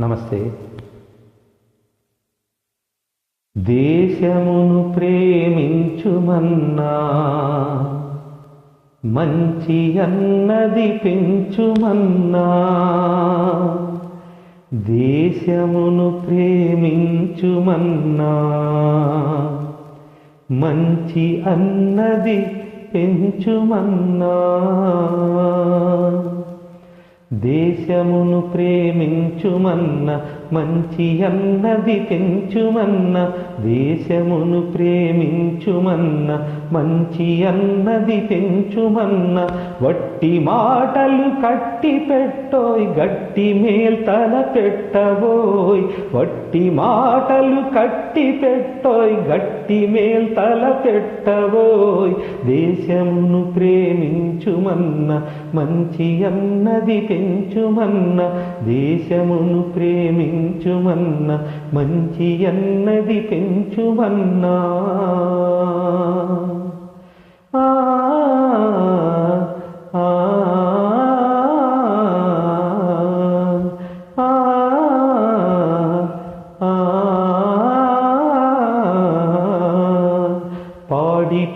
నమస్తే. దేశమును ప్రేమించుమన్నా మంచి అన్నది పెంచుమన్నా దేశమును ప్రేమించుమన్నా మంచి అన్నది పెంచుమన్నా. దేశమును ప్రేమించుమన్న మంచి అన్నది పెంచుమన్న దేశమును ప్రేమించుమన్న మంచి అన్నది పెంచుమన్న వట్టి మాటలు కట్టి పెట్టోయ్ గట్టి మేల్తల పెట్టబోయ్ వట్టి మాటలు కట్టి పెట్టోయ్ గట్టి మేల్తల పెట్టబోయ్ దేశమును ప్రేమించుమన్న మంచి అన్నది పెంచుమన్న దేశమును ప్రేమించు ప్రేమించుమన్న మంచి అన్నది పెంచుమన్నా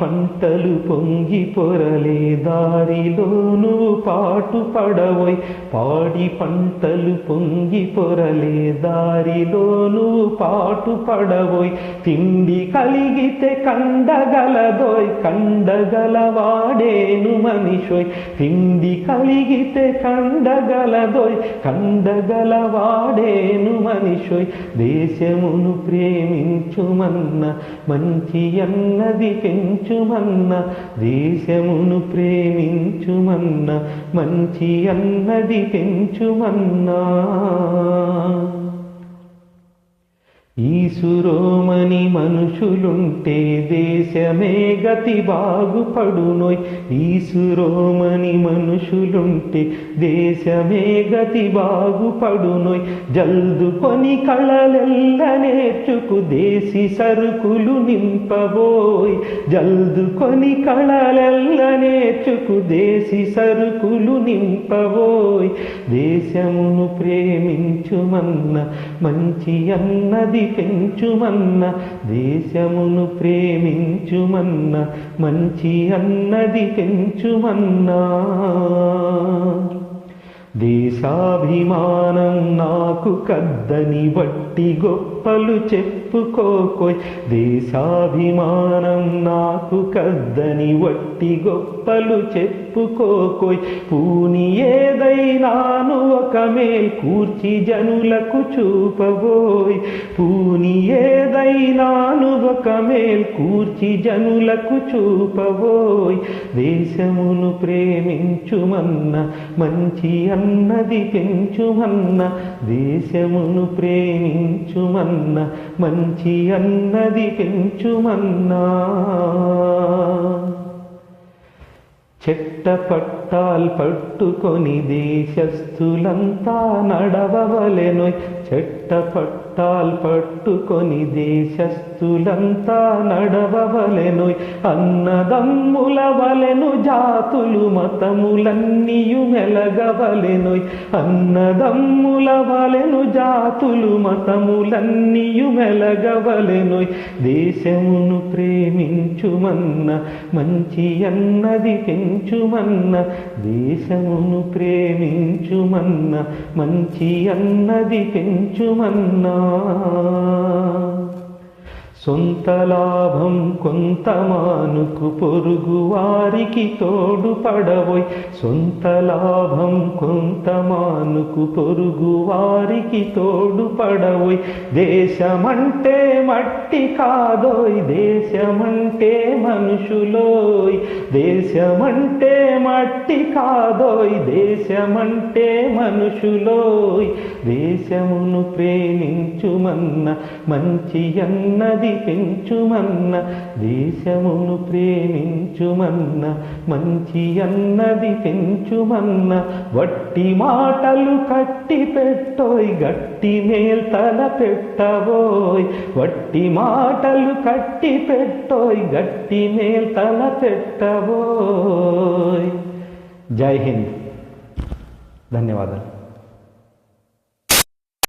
పంటలు పొంగి పొరలే దారిలో నువ్వు పాటు పడవోయ్. పాడి పంటలు పొంగి పొరలే దారిలో నువ్వు పాటు పడవోయ్. తిండి కలిగితే కండగలదోయ్ కండగలవాడేను మనిషోయ్. తిండి కలిగితే కండగలదోయ్ కండగలవాడేను మనిషోయ్. దేశమును ప్రేమించుమన్న మంచి అన్నది ప్రేమించుమన్న దేశమును ప్రేమించుమన్న మంచి అన్నది పెంచుమన్నా. ఈసురోమని మనుషులుంటే దేశమే గతి బాగుపడునోయ్. ఈసురోమని మనుషులుంటే దేశమే గతి బాగుపడునోయ్. జల్దు కొని కళలెల్ల నేర్చుకు దేశి సరుకులు నింపబోయ్. జల్దు కొని కళలెల్ల నేర్చుకు దేశి సరుకులు నింపబోయ్. దేశమును ప్రేమించుమన్న మంచి అన్నది పెంచుమన్న దేశమును ప్రేమించుమన్న మంచి అన్నది పెంచుమన్నా. దేశాభిమానం నాకు కద్దని బట్టి గొప్పలు చెప్పుకోకోయ్. దేశాభిమానం నాకు కద్దని వట్టి గొప్పలు చెప్పుకోకోయ్. పూని ఏదైనాను ఒక మేల్ కూర్చి జనులకు చూపబోయ్. పూని ఏదైనాను ఒక మేల్ కూర్చి జనులకు చూపబోయ్. దేశమును ప్రేమించుమన్న మంచి అన్నది పెంచుమన్న దేశమును ప్రేమించుమన్న మంచి అన్నది పెంచుమన్నా. చెట్ట పట్టాల్ పట్టుకొని దేశస్థులంతా నడవవలెనోయ్. చెట్ట పట్టాల్ పట్టుకొని దేశస్థులంతా నడవవలెనోయ్. అన్నదమ్ముల వలెను జాతులు మతములన్నీయు మెలగవలెనోయ్. అన్నదమ్ముల వలెను జాతులు మతములన్నీయు మెలగవలెనోయ్. దేశమును ప్రేమించుమన్న మంచి అన్నది పెంచుమన్న దేశమును ప్రేమించుమన్న మంచి అన్నది పెంచుమన్నా. సొంత లాభం కొంత మానుకు పొరుగు వారికి తోడు పడవోయ్. సొంత లాభం కొంత మానుకు పొరుగు వారికి తోడు పడవోయ్. దేశమంటే మట్టి కాదోయ్ దేశమంటే మనుషులోయ్. దేశమంటే మట్టి కాదోయ్ దేశమంటే మనుషులోయ్. దేశమును ప్రేమించుమన్న మంచి అన్నది పెంచుమన్న దేశమును ప్రేమించుమన్న మంచి అన్నది పెంచుమన్న వట్టి మాటలు కట్టి పెట్టోయ్ గట్టి మేల్తల పెట్టబోయ్ వట్టి మాటలు కట్టి పెట్టోయ్ గట్టి మేల్తల పెట్టబోయ్. జై హింద్. ధన్యవాదాలు.